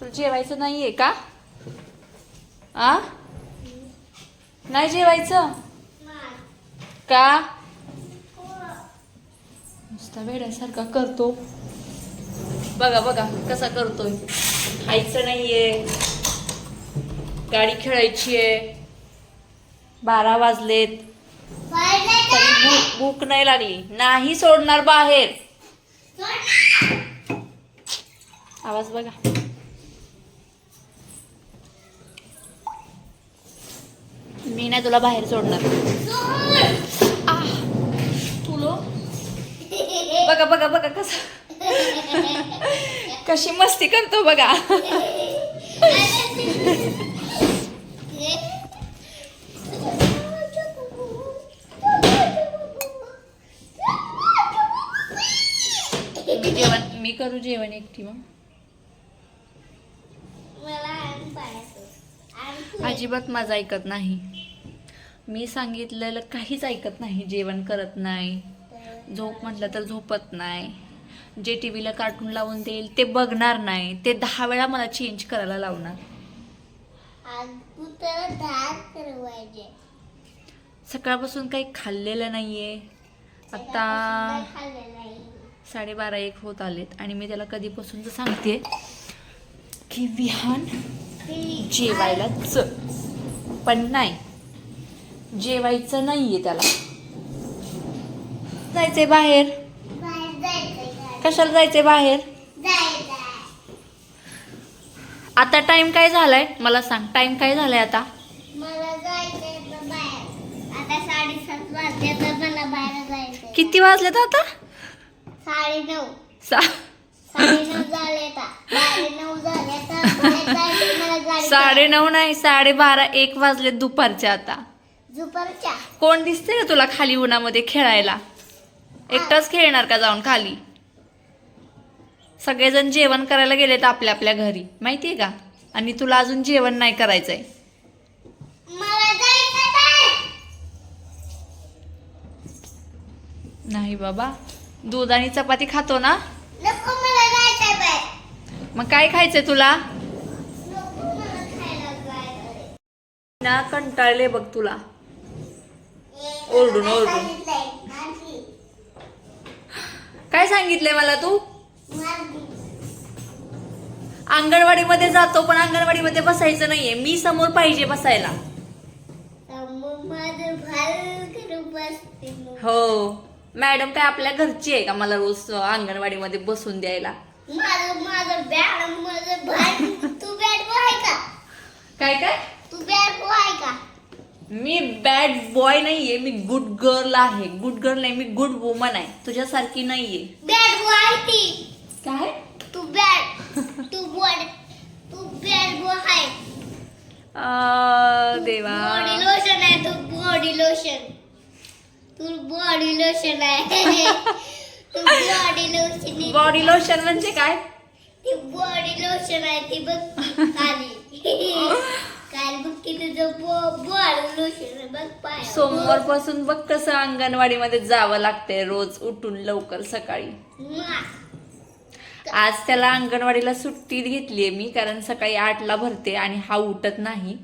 तुला जेवायचं नाहीये का? आ? नाही जेवायचं? का? नुसता वेड्यासारखा करतो. बघा बघा कसा करतोय. खायचं नाहीये. गाडी खेळायची आहे बारा वाजलेत. तरी भूक भूक नाही लागली. नाही सोडणार बाहेर. आवाज बघा. मी नाही तुला बाहेर सोडणार. बघा बघा बघा कसं. कशी मस्ती करतो बघा. मी जेवण मी करू जेवण एकटी मग. अजिबात माझं ऐकत नाही. मी सांगितलेलं काहीच ऐकत नाही जेवण करत नाही झोप म्हटलं तर झोपत नाही. जे टी व्हीला कार्टून लावून देईल ते बघणार नाही. ते दहा वेळा मला चेंज करायला लावणार. सकाळपासून काही खाल्लेलं नाहीये. आता साडेबारा एक होत आलेत आणि मी त्याला कधीपासून तर सांगते की विहान. जेवायला चल. पण नाही जेवायचं नाहीये त्याला. जायचंय बाहेर. कशाला जायचंय बाहेर? आता टाइम काय झालाय? मला सांग टाइम काय झालाय आता? साडेसात वाजले तर किती वाजलेत आता? साडे नऊ. साडे नऊ आता. साडे नाही साडेबारा एक वाजले दुपारचे आता. कोण दिसते का तुला खाली उन्हामध्ये खेळायला? एकटाच खेळणार का जाऊन खाली? सगळेजण जेवण करायला गेलेत आपल्या आपल्या घरी माहितीये का? आणि तुला अजून जेवण नाही करायचंय. नाही बाबा दूध आणि चपाती खातो ना? मग काय खायचंय तुला? ना कंटाळले बघ तुला. ओरडून, ओरडून. काय सांगितलंय मला तू. अंगणवाडीमध्ये जातो पण अंगणवाडीमध्ये बसायचं नाहीये. मी समोर पाहिजे बसायला. हो. मॅडम काय आपल्या घरची आहे का मला रोज अंगणवाडीमध्ये बसून द्यायला? काय काय? तू का मी बॅड बॉय नाहीये मी गुड गर्ल आहे. गुड गर्ल नाही मी गुड वुमन आहे. तुझ्यासारखी नाहीये. बॅड बॉय ती. काय? तू बॅड तू बॉड तू बॅड बॉय आहे. देवा. बॉडी लोशन आहे तू बॉडी लोशन तू बॉडी लोशन आहे. तू बॉडी लोशन बॉडी लोशन म्हणजे काय? ती बॉडी लोशन आहे ती बघ खाली. काल बघ की तुझं बॉडी लोशन आहे बघ पाय. सोमवारपासून बघ कसं अंगणवाडीमध्ये जावं लागतंय रोज उठून लवकर सकाळी. आज त्याला अंगणवाडीला सुट्टी घेतलीये मी कारण सकाळी आठला भरते आणि हा उठत नाही.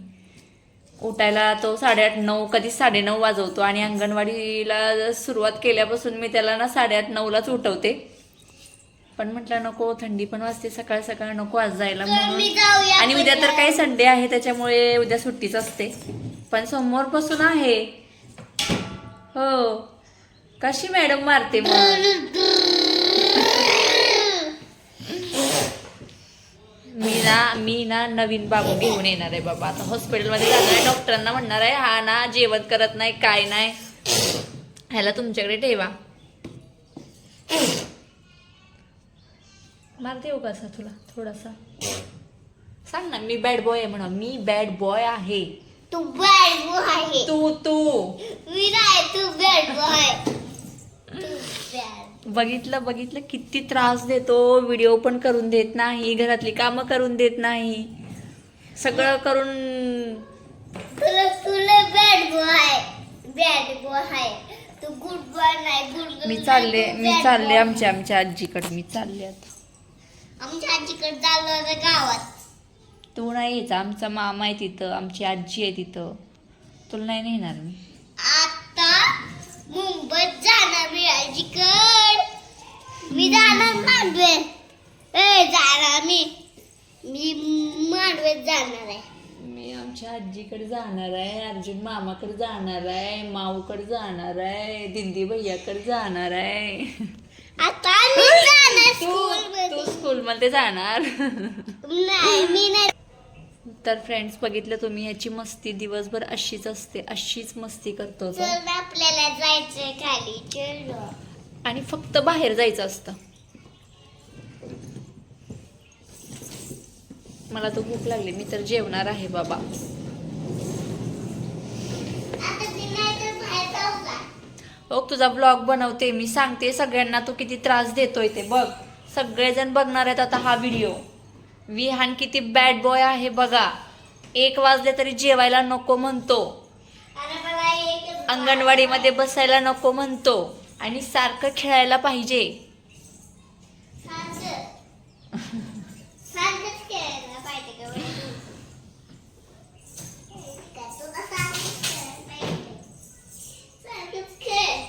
उठायला तो साडेआठ नऊ कधी साडेनऊ वाजवतो आणि अंगणवाडीला सुरुवात केल्यापासून मी त्याला ना साडेआठ नऊलाच उठवते. पण म्हटलं नको थंडी पण वाजते सकाळ सकाळ नको आज जायला म्हणून. आणि उद्या तर काही संडे आहे त्याच्यामुळे उद्या सुट्टीच असते. पण सोमवारपासून आहे. हो. कशी मॅडम मारते मी ना मी ना नवीन बाबू घेऊन येणार आहे बाबा. आता हॉस्पिटलमध्ये जाणार आहे डॉक्टरांना म्हणणार आहे हा ना जेवण करत नाही काय नाही. ह्याला तुमच्याकडे ठेवा. मारते येऊ कसा तुला थोडासा. सांग ना मी बॅड बॉय आहे म्हणा मी बॅड बॉय आहे. तू बॅड बॉय आहे. तू तू. मी नाही तू बॅड बॉय तू बॅड बघितलं बघितलं किती त्रास देतो. व्हिडिओ पण करून देत नाही घरातली कामं करून देत नाही. सगळं करून तुला तुला बॅड बॉय बॅड बॉय आहे. तू गुड बॉय नाही गुड मी चालले मी चालले आमच्या आमच्या आजीकडे. मी चालले आता. आमच्या आजीकडे चाललो होतं गावात. तू नाही यायचा. आमचा मामा आहे तिथं. आमची आजी आहे तिथं. तुला नाही नेणार मी. आता मुंबईत जाणार मी आजीकड. मी जाणार मांडवे ए जाणार मी. मी मांडवेत जाणार आहे. मी आमच्या आजीकडे जाणार आहे. अर्जुन मामाकडे जाणार आहे. माऊकडे जाणार आहे. दिंदी भैयाकडे जाणार आहे. आता तू स्कूल तू स्कूलमध्ये जाणार. नाही मी नाही. तर फ्रेंड्स बघितलं तुम्ही याची मस्ती दिवसभर अशीच असते अशीच मस्ती करतो तो. चल आपल्याला जायचंय खाली चल आणि फक्त बाहेर जायचं असतं. मला तर भूक लागली मी तर जेवणार आहे बाबा. आता ती नाही तर बाहेर जाऊ का? बघ तुझा ब्लॉग बनवते मी सांगते सगळ्यांना तू किती त्रास देतोय ते बघ. सगळेजण बघणार आहेत आता हा व्हिडिओ विहान किती बॅड बॉय आहे बघा. एक वाजले तरी जेवायला नको म्हणतो. अंगणवाडीमध्ये बसायला नको म्हणतो. आणि सारखं खेळायला पाहिजे.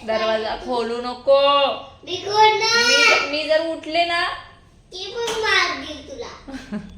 दरवाजा खोलू नको. मी मी जर उठले ना की पण मार देईल तुला.